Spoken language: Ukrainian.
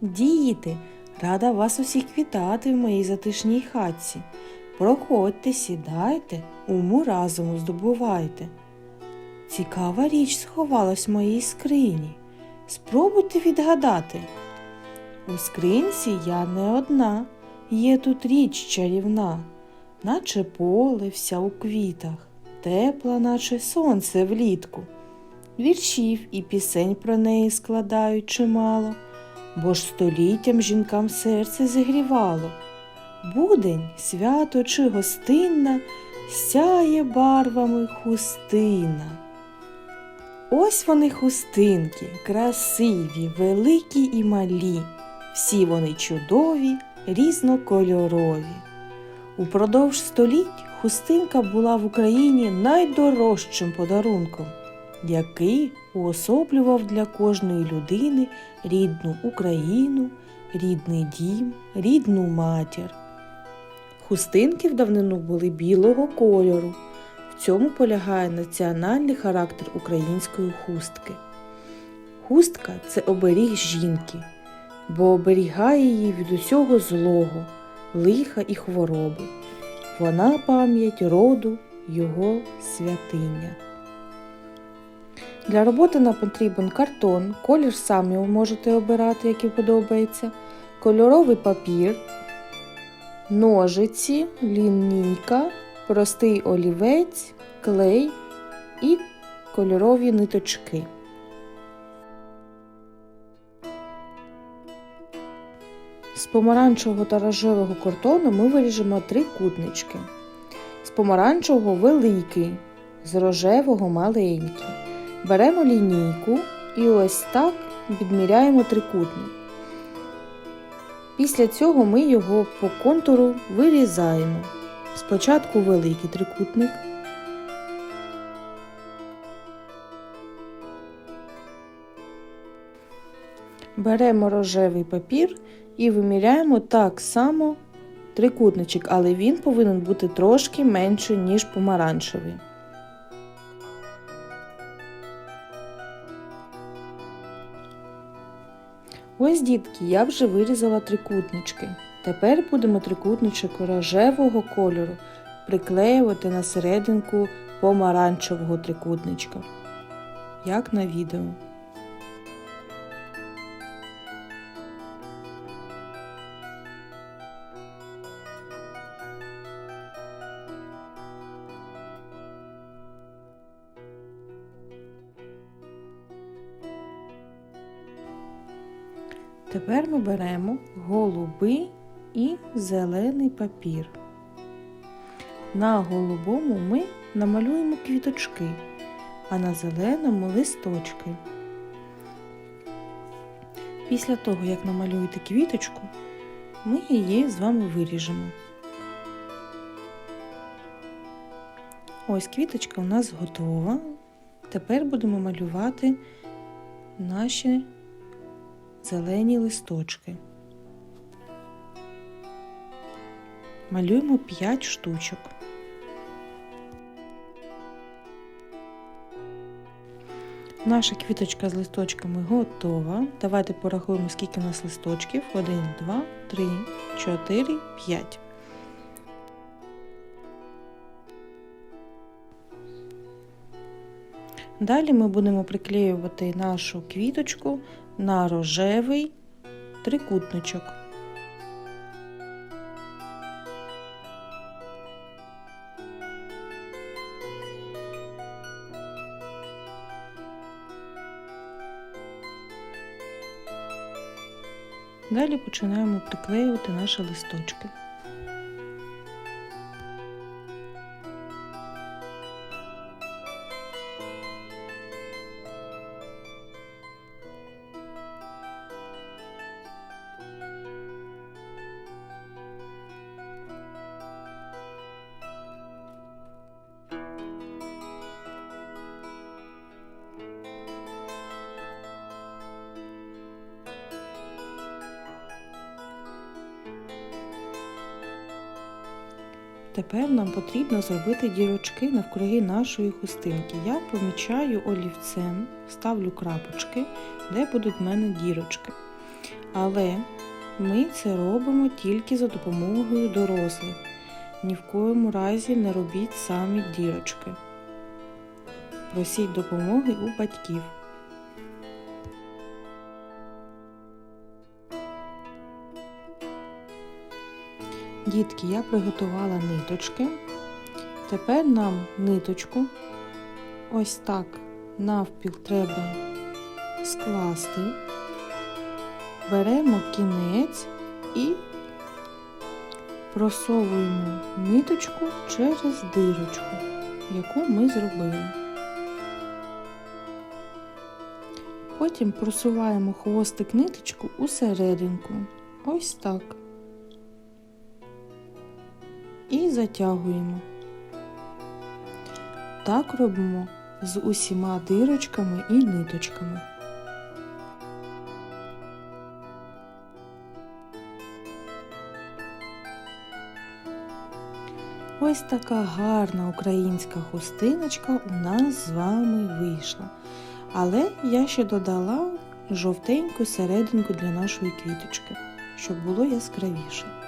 Діти, рада вас усіх вітати в моїй затишній хатці. Проходьте, сідайте, уму разом здобувайте. Цікава річ сховалась в моїй скрині. Спробуйте відгадати. У скринці я не одна, є тут річ чарівна, наче поле вся у квітах, тепла, наче сонце влітку. Віршів і пісень про неї складають чимало, бо ж століттям жінкам серце зігрівало. Будень, свято чи гостинна, сяє барвами хустина. Ось вони хустинки, красиві, великі і малі, всі вони чудові, різнокольорові. Упродовж століть хустинка була в Україні найдорожчим подарунком, який уособлював для кожної людини рідну Україну, рідний дім, рідну матір. Хустинки в давнину були білого кольору. В цьому полягає національний характер української хустки. Хустка це оберіг жінки, бо оберігає її від усього злого, лиха і хвороби. Вона пам'ять роду його святиня. Для роботи нам потрібен картон, колір самі можете обирати, який подобається, кольоровий папір, ножиці, лінійка, простий олівець, клей і кольорові ниточки. З помаранчевого та рожевого картону ми виріжемо три кутнички. З помаранчевого великий, з рожевого маленький. Беремо лінійку і ось так відміряємо трикутник. Після цього ми його по контуру вирізаємо. Спочатку великий трикутник. Беремо рожевий папір і виміряємо так само трикутничок, але він повинен бути трошки менший, ніж помаранчевий. Ось, дітки, я вже вирізала трикутнички. Тепер будемо трикутничок рожевого кольору приклеювати на серединку помаранчевого трикутничка, як на відео. Тепер ми беремо голубий і зелений папір. На голубому ми намалюємо квіточки, а на зеленому листочки. Після того, як намалюєте квіточку, ми її з вами виріжемо. Ось квіточка у нас готова. Тепер будемо малювати наші зелені листочки. Малюємо 5 штучок. Наша квіточка з листочками готова. Давайте порахуємо, скільки у нас листочків. 1, 2, 3, 4, 5. Далі ми будемо приклеювати нашу квіточку на рожевий трикутничок. Далі починаємо приклеювати наші листочки. Тепер нам потрібно зробити дірочки навкруги нашої хустинки. Я помічаю олівцем, ставлю крапочки, де будуть в мене дірочки. Але ми це робимо тільки за допомогою дорослих. Ні в коєму разі не робіть самі дірочки. Просіть допомоги у батьків. Дітки, я приготувала ниточки. Тепер нам ниточку ось так навпіл треба скласти. Беремо кінець і просовуємо ниточку через дирочку, яку ми зробили. Потім просуваємо хвостик ниточку усерединку. Ось так. І затягуємо. Так робимо з усіма дирочками і ниточками. Ось така гарна українська хустиночка у нас з вами вийшла. Але я ще додала жовтеньку серединку для нашої квіточки, щоб було яскравіше.